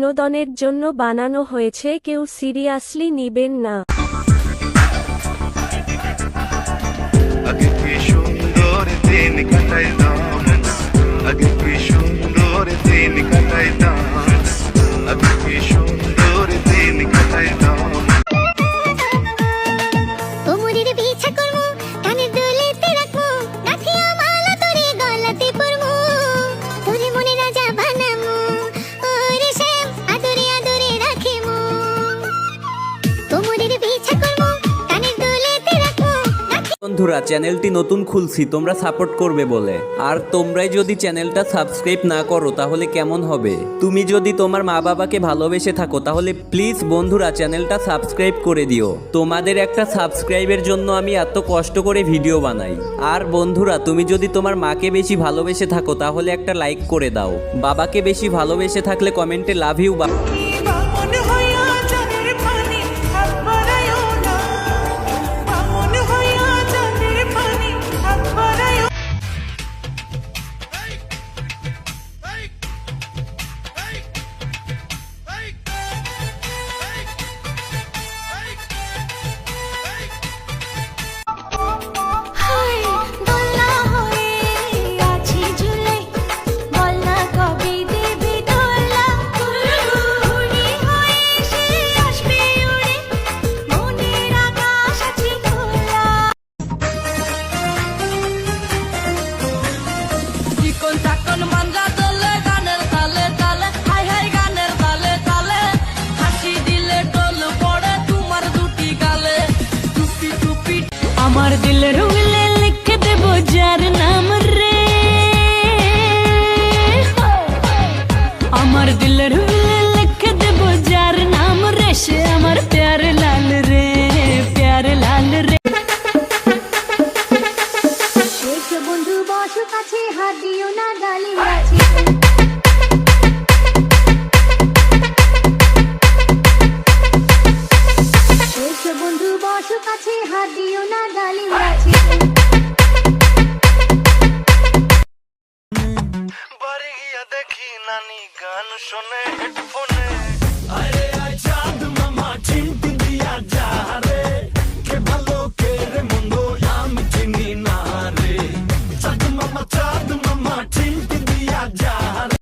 বিনোদনের জন্য বানানো হয়েছে কেউ সিরিয়াসলি নিবেন না। বন্ধুরা, চ্যানেলটি নতুন খুলছি, তোমরা সাপোর্ট করবে বলে। আর তোমরাই যদি চ্যানেলটা সাবস্ক্রাইব না করো, তাহলে কেমন হবে? তুমি যদি তোমার মা বাবাকে ভালোবেসে থাকো, তাহলে প্লিজ বন্ধুরা, চ্যানেলটা সাবস্ক্রাইব করে দিও। তোমাদের একটা সাবস্ক্রাইবের জন্য আমি এত কষ্ট করে ভিডিও বানাই। আর বন্ধুরা, তুমি যদি তোমার মাকে বেশি ভালোবেসে থাকো, তাহলে একটা লাইক করে দাও। বাবাকে বেশি ভালোবেসে থাকলে কমেন্টে লাভ ইউ বা আমার দিল রুগলে লিখ দেব যার নাম রে। আমার দিল রুগলে লিখ দেব যার নাম রে। সে আমার প্যার লাল রে, প্যার লাল রে। বন্ধু বসু কাছে, হাত দিও না গালি। গাছ বসো কাছে হাত দিও না ডালিম গাছে বাড়ি গিয়া দেখি নানি গান শুনে।